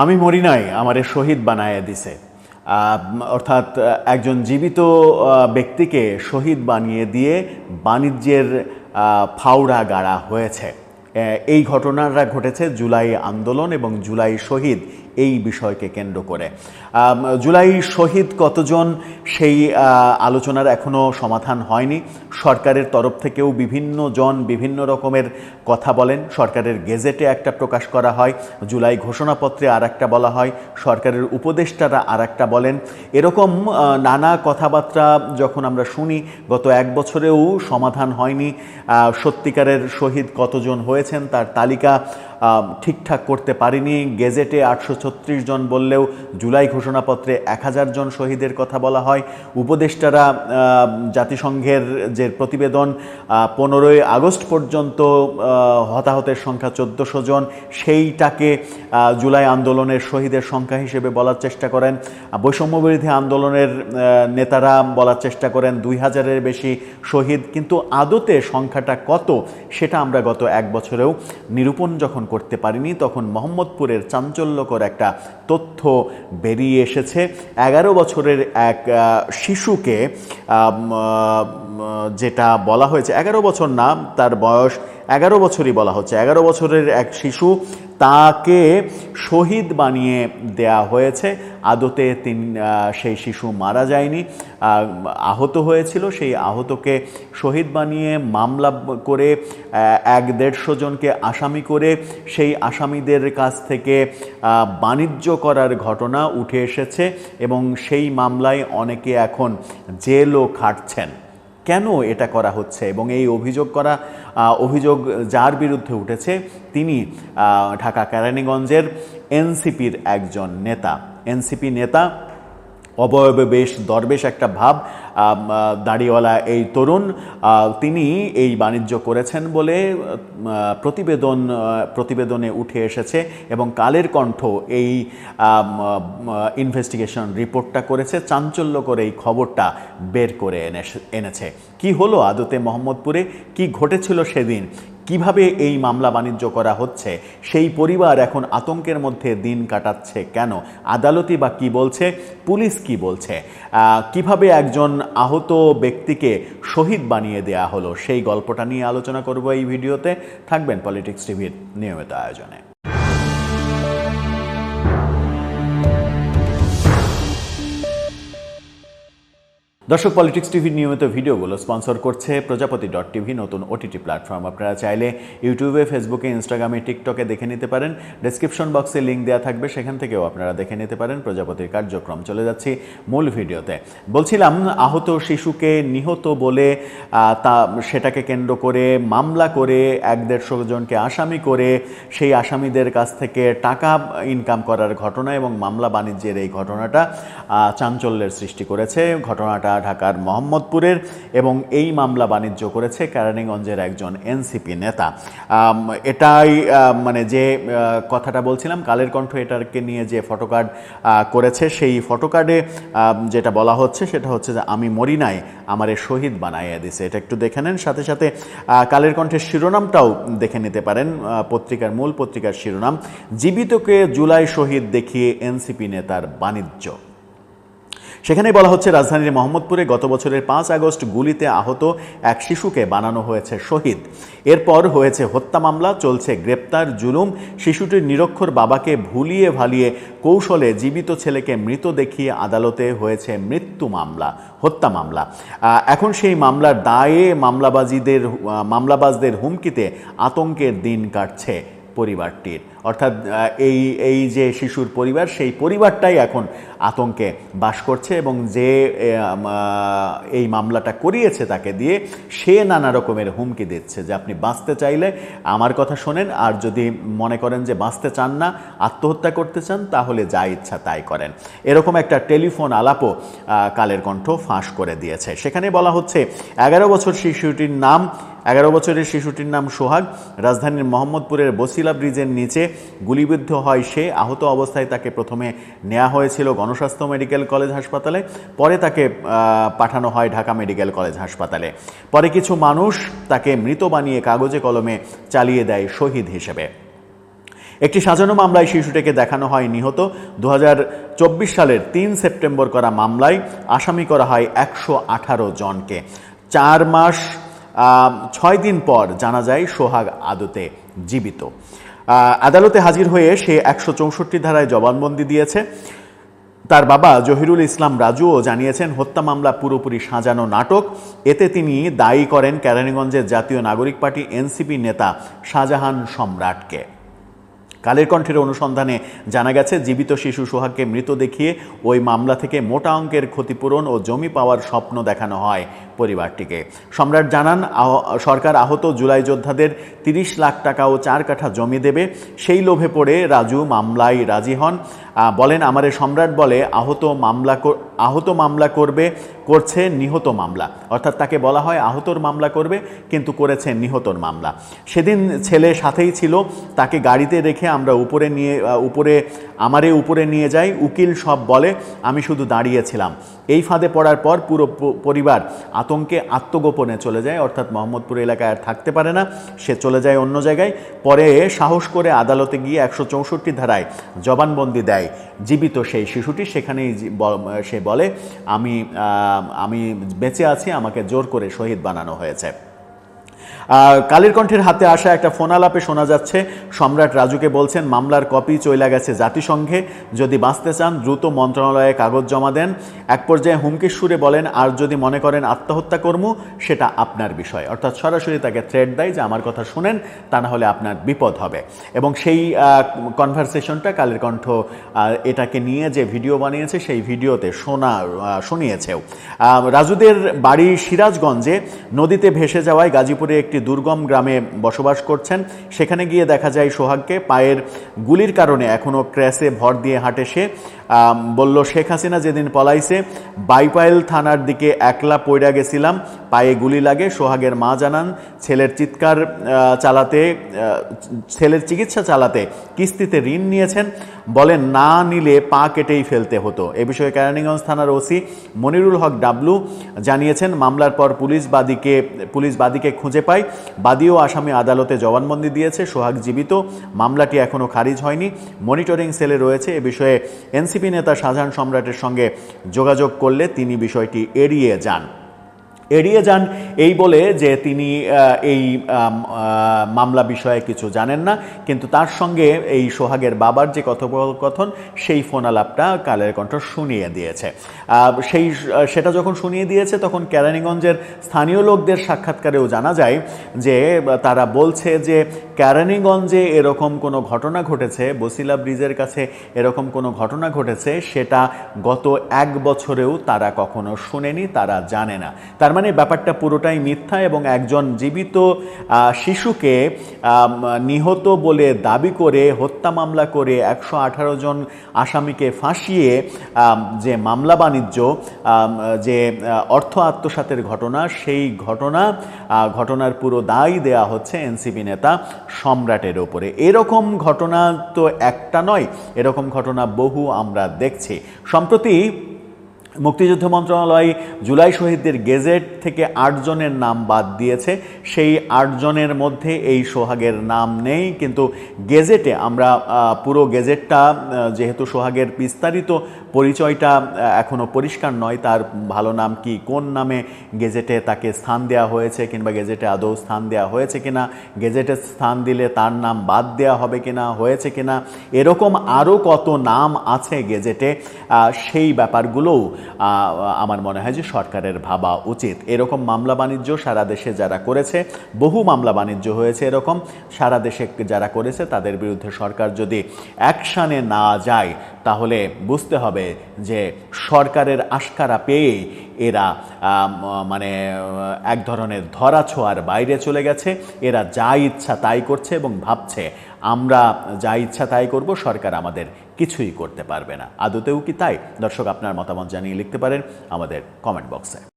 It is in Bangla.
আমি মরি নাই, আমারে শহীদ বানায় দিছে। অর্থাৎ একজন জীবিত ব্যক্তিকে শহীদ বানিয়ে দিয়ে বাণিজ্যের ফাউড়া গাড়া হয়েছে। এই ঘটনাটা ঘটেছে জুলাই আন্দোলন এবং জুলাই শহীদ এই বিষয়কে কেন্দ্র করে। জুলাই শহীদ কতজন সেই আলোচনার এখনও সমাধান হয়নি। সরকারের তরফ থেকেও বিভিন্ন জন বিভিন্ন রকমের কথা বলেন। সরকারের গেজেটে একটা প্রকাশ করা হয়, জুলাই ঘোষণাপত্রে আর একটা বলা হয়, সরকারের উপদেষ্টারা আর একটা বলেন। এরকম নানা কথাবার্তা যখন আমরা শুনি, গত এক বছরেও সমাধান হয়নি। সত্যিকারের শহীদ কতজন হয়েছেন তার তালিকা ঠিকঠাক করতে পারিনি। গেজেটে আটশো ছত্রিশ জন বললেও জুলাই ঘোষণাপত্রে এক হাজার জন শহীদের কথা বলা হয়। উপদেষ্টারা জাতিসংঘের যে প্রতিবেদন পনেরোই আগস্ট পর্যন্ত হতাহতের সংখ্যা চোদ্দোশো জন। সেইটাকে জুলাই আন্দোলনের শহীদের সংখ্যা হিসেবে বলার চেষ্টা করেন। বৈষম্যবিরোধী আন্দোলনের নেতারা বলার চেষ্টা করেন দুই হাজারের বেশি শহীদ। কিন্তু আদতে সংখ্যাটা কত সেটা আমরা গত এক বছরেও নিরূপণ যখন করতে পারিনি, তখন মোহাম্মদপুরের চাঞ্চল্যকর একটা তথ্য বেরিয়ে এসেছে। এগারো বছরের এক শিশুকে যেটা বলা হয়েছে, এগারো বছর না তার বয়স এগারো বছরই বলা হচ্ছে। এগারো বছরের এক শিশু তাকে শহীদ বানিয়ে দেয়া হয়েছে। আদতে তিন সেই শিশু মারা যায়নি। আহত হয়েছিল। সেই আহতকে শহীদ বানিয়ে মামলা করে এক দেড়শো জনকে আসামি করে সেই আসামিদের কাছ থেকে বাণিজ্য করার ঘটনা উঠে এসেছে এবং সেই মামলায় অনেকে এখন জেলও খাটছেন। কেন এটা করা হচ্ছে এবং এই অভিযোগ করা অভিযোগ যার বিরুদ্ধে উঠেছে তিনি ঢাকা কেরানীগঞ্জের এনসিপির একজন নেতা। এনসিপি নেতা অবয়বে বেশ দরবেশ একটা ভাব দাড়িওয়ালা এই তরুণ তিনি এই বাণিজ্য করেছেন বলে প্রতিবেদন প্রতিবেদনে উঠে এসেছে এবং কালের কণ্ঠ এই ইনভেস্টিগেশন রিপোর্টটা করেছে চাঞ্চল্য করে এই খবরটা বের করে এনে এনেছে। কি হলো আদতে মোহাম্মদপুরে? কি ঘটেছিল সেদিন? কীভাবে এই মামলা বাণিজ্য করা হচ্ছে? সেই পরিবার এখন আতঙ্কের মধ্যে দিন কাটাচ্ছে কেন? আদালতই বা কি বলছে? পুলিশ কি বলছে? কীভাবে একজন আহত ব্যক্তিকে শহীদ বানিয়ে দেয়া হলো? সেই গল্পটা নিয়ে আলোচনা করব এই ভিডিওতে। থাকবেন পলিটিক্স টিভির নিয়মিত আয়োজনে। দর্শক পলিটিক্স টিভির নিয়মিত ভিডিওগুলো স্পন্সর করছে প্রজাপতি ডট টিভি নতুন ওটিটি প্ল্যাটফর্ম আপনারা চাইলে ইউটিউবে ফেসবুকে ইনস্টাগ্রামে টিকটকে দেখে নিতে পারেন। ডেসক্রিপশন বক্সে লিঙ্ক দেওয়া থাকবে, সেখান থেকেও আপনারা দেখে নিতে পারেন প্রজাপতির কার্যক্রম। চলে যাচ্ছি মূল ভিডিওতে। বলছিলাম, আহত শিশুকে নিহত বলে তা, সেটাকে কেন্দ্র করে মামলা করে এক দেড়শো জনকে আসামি করে, সেই আসামিদের কাছ থেকে টাকা ইনকাম করার ঘটনা এবং মামলা বাণিজ্যের এই ঘটনাটা চাঞ্চল্যের সৃষ্টি করেছে। ঘটনাটা ঢাকার মোহাম্মদপুরের এবং এই মামলা বাণিজ্য করেছে কেরানীগঞ্জের একজন এনসিপি নেতা। এটাই মানে যে কথাটা বলছিলাম, কালের কণ্ঠ এটাকে নিয়ে যে ফটোকার্ড করেছে, সেই ফটোকার্ডে যেটা বলা হচ্ছে সেটা হচ্ছে যে আমি মরি নাই, আমারে শহীদ বানাইয়া দিছে। এটা একটু দেখে নেন, সাথে সাথে কালের কণ্ঠের শিরোনামটাও দেখে নিতে পারেন পত্রিকার মূল পত্রিকার শিরোনাম, জীবিতকে জুলাই শহীদ দেখিয়ে এনসিপি নেতার বাণিজ্য। সেখানে বলা হচ্ছে রাজধানীর মোহাম্মদপুরে গত বছরের পাঁচ আগস্ট গুলিতে আহত এক শিশুকে বানানো হয়েছে শহীদ। এরপর হয়েছে হত্যা মামলা, চলছে গ্রেপ্তার, জুলুম। শিশুটির নিরক্ষর বাবাকে ভুলিয়ে ভালিয়ে কৌশলে জীবিত ছেলেকে মৃত দেখিয়ে আদালতে হয়েছে মৃত্যু মামলা, হত্যা মামলা। এখন সেই মামলার দায়ে মামলাবাজিদের মামলাবাজদের হুমকিতে আতঙ্কের দিন কাটছে। পরিবারটির। অর্থাৎ এই এই যে শিশুর পরিবার, সেই পরিবারটাই এখন আতঙ্কে বাস করছে এবং যে এই মামলাটা করিয়েছে তাকে দিয়ে, সে নানা রকমের হুমকি দিচ্ছে যে আপনি বাঁচতে চাইলে আমার কথা শোনেন, আর যদি মনে করেন যে বাঁচতে চান না, আত্মহত্যা করতে চান, তাহলে যা ইচ্ছা তাই করেন। এরকম একটা টেলিফোন আলাপও কালের কণ্ঠ ফাঁস করে দিয়েছে। সেখানে বলা হচ্ছে, এগারো বছর শিশুটির নাম এগারো বছরের শিশুটির নাম সোহাগ। রাজধানীর মোহাম্মদপুরের বসিলা ব্রিজের নিচে গুলিবিদ্ধ হয় সে। আহত অবস্থায় তাকে প্রথমে নেওয়া হয়েছিল গণস্বাস্থ্য মেডিকেল কলেজ হাসপাতালে, পরে তাকে পাঠানো হয় ঢাকা মেডিকেল কলেজ হাসপাতালে। পরে কিছু মানুষ তাকে মৃত বানিয়ে কাগজে কলমে চালিয়ে দেয় শহীদ হিসেবে। একটি সাজানো মামলায় শিশুটিকে দেখানো হয় নিহত। দু হাজার চব্বিশ সালের তিন সেপ্টেম্বর করা মামলায় আসামি করা হয় একশো আঠারো জনকে। চার মাস ছয় দিন পর জানা যায় সোহাগ আদতে জীবিত। আদালতে হাজির হয়ে সে একশো চৌষট্টি ধারায় জবানবন্দি দিয়েছে। তার বাবা জহিরুল ইসলাম রাজুও জানিয়েছেন, হত্যা মামলা পুরোপুরি সাজানো নাটক। এতে তিনি দায়ী করেন কেরানীগঞ্জের জাতীয় নাগরিক পার্টি এনসিপি নেতা শাহজাহান সম্রাটকে। কালের কণ্ঠের অনুসন্ধানে জানা গেছে, জীবিত শিশু সোহাগকে মৃত দেখিয়ে ওই মামলা থেকে মোটা অঙ্কের ক্ষতিপূরণ ও জমি পাওয়ার স্বপ্ন দেখানো হয় পরিবারটিকে। সম্রাট জানান সরকার আহত জুলাই যোদ্ধাদের তিরিশ লাখ টাকা ও চার কাঠা জমি দেবে। সেই লোভে পড়ে রাজু মামলায় রাজি হন। বলেন, আমারে সম্রাট বলে আহত মামলা আহত মামলা করবে, করছে নিহত মামলা। অর্থাৎ তাকে বলা হয় আহতর মামলা করবে, কিন্তু করেছে নিহতর মামলা। সেদিন ছেলে সাথেই ছিল, তাকে গাড়িতে রেখে আমরা উপরে নিয়ে উপরে, আমারে উপরে নিয়ে যাই, উকিল সব বলে, আমি শুধু দাঁড়িয়েছিলাম। এই ফাঁদে পড়ার পর পুরো পরিবার আতঙ্কে আত্মগোপনে চলে যায়, অর্থাৎ মোহাম্মদপুর এলাকায় আর থাকতে পারে না, সে চলে যায় অন্য জায়গায়। পরে সাহস করে আদালতে গিয়ে একশো চৌষট্টি ধারায় জবানবন্দি দেয় জীবিত সেই শিশুটি। সেখানেই সে বলে, আমি আমি বেঁচে আছি, আমাকে জোর করে শহীদ বানানো হয়েছে। কালের কণ্ঠের হাতে আসা একটা ফোন আলাপে শোনা যাচ্ছে। সম্রাট রাজুকে বলছেন, মামলার কপি চইলা গেছে জাতিসংঘে। যদি বাঁচতে চান, দ্রুত মন্ত্রণালয়ে কাগজ জমা দেন। এক পর্যায়ে হুমকির সুরে বলেন, আর যদি মনে করেন আত্মহত্যা কর্ম, সেটা আপনার বিষয়। অর্থাৎ সরাসরি তাকে থ্রেট দেয় যে, আমার কথা শুনেন, তা না হলে আপনার বিপদ হবে। এবং সেই কনভারসেশনটা কালের কণ্ঠ এটাকে নিয়ে যে ভিডিও বানিয়েছে, সেই ভিডিওতে শোনা শুনিয়েছেও। রাজুদের বাড়ি সিরাজগঞ্জে নদীতে ভেসে যাওয়ায় গাজীপুরে একটি দুর্গম গ্রামে বসবাস করছেন। সেখানে গিয়ে দেখা যায় সোহাগকে পায়ের গুলির কারণে এখনও ক্র্যাশে ভর দিয়ে হাঁটে সে। বলল, শেখ হাসিনা যেদিন পলাইছে, বাইপাইল থানার দিকে একলা পইরা গেছিলাম। পায়ে গুলি লাগে, সোহাগের মা জানান, ছেলের চিৎকার চালাতে ছেলের চিকিৎসা চালাতে কিস্তিতে ঋণ নিয়েছেন। বলেন, না নিলে পা কেটেই ফেলতে হতো। এ বিষয়ে কেরানীগঞ্জ থানার ওসি মনিরুল হক ডাবলু জানিয়েছেন, মামলার পর পুলিশ বাদীকে পুলিশ বাদীকে খুঁজে পায় বাদী ও আসামি আদালতে জবানবন্দি দিয়েছে, সোহাগ জীবিত। মামলাটি এখনও খারিজ হয়নি। মনিটরিং সেলে রয়েছে। এ বিষয়ে এনসিপি নেতা শাহজাহান সম্রাটের সঙ্গে যোগাযোগ করলে তিনি বিষয়টি এড়িয়ে যান। এড়িয়ে যান। এই বলে যে তিনি এই মামলা বিষয়ে কিছু জানেন না, কিন্তু তার সঙ্গে এই সোহাগের বাবার যে কথোপকথন, সেই ফোন আলাপটা কালের কণ্ঠ শুনিয়ে দিয়েছে। সেই সেটা যখন শুনিয়ে দিয়েছে, তখন কেরানীগঞ্জের স্থানীয় লোকদের সাক্ষাৎকারেও জানা যায় যে, তারা বলছে যে কেরানীগঞ্জে এরকম কোনো ঘটনা ঘটেছে, বসিলা ব্রিজের কাছে এরকম কোনো ঘটনা ঘটেছে, সেটা গত এক বছরেও তারা কখনো শুনেনি, তারা জানে না। তার মানে ব্যাপারটা পুরোটাই মিথ্যা এবং একজন জীবিত শিশুকে নিহত বলে দাবি করে হত্যা মামলা করে একশো আঠারো জন আসামিকে ফাঁসিয়ে যে মামলা বাণিজ্য যে অর্থ আত্মসাতের ঘটনা, সেই ঘটনা ঘটনার পুরো দায় দেয়া হচ্ছে এনসিপি নেতা সম্রাটের ওপরে। এরকম ঘটনা তো একটা নয়, এরকম ঘটনা বহু আমরা দেখছি। সম্প্রতি মুক্তিযুদ্ধ মন্ত্রণালয় জুলাই শহীদদের গেজেট থেকে আটজনের নাম বাদ দিয়েছে। সেই আটজনের মধ্যে এই সোহাগের নাম নেই, কিন্তু গেজেটে আমরা পুরো গেজেটটা যেহেতু সোহাগের বিস্তারিত পরিচয়টা এখনও পরিষ্কার নয়, তার ভালো নাম কি, কোন নামে গেজেটে তাকে স্থান দেওয়া হয়েছে কিংবা গেজেটে আদৌ স্থান দেওয়া হয়েছে কিনা, গেজেটে স্থান দিলে তার নাম বাদ দেওয়া হবে কিনা, হয়েছে কিনা, এরকম আরও কত নাম আছে গেজেটে সেই ব্যাপারগুলোও আমার মনে হয় যে সরকারের ভাবা উচিত। এরকম মামলা বাণিজ্য সারা দেশে যারা করেছে, বহু মামলা বাণিজ্য হয়েছে এরকম, সারা দেশে যারা করেছে তাদের বিরুদ্ধে সরকার যদি অ্যাকশানে না যায়, তাহলে বুঝতে হবে যে সরকারের আশকারা পেয়ে এরা মানে এক ধরনের ধরা ছোঁয়ার বাইরে চলে গেছে। এরা যা ইচ্ছা তাই করছে এবং ভাবছে। আমরা যা ইচ্ছা তাই করব, সরকার আমাদের কিছুই করতে পারবে না। আদতেও কি তাই? দর্শক, আপনার মতামত জানিয়ে লিখতে পারেন আমাদের কমেন্ট বক্সে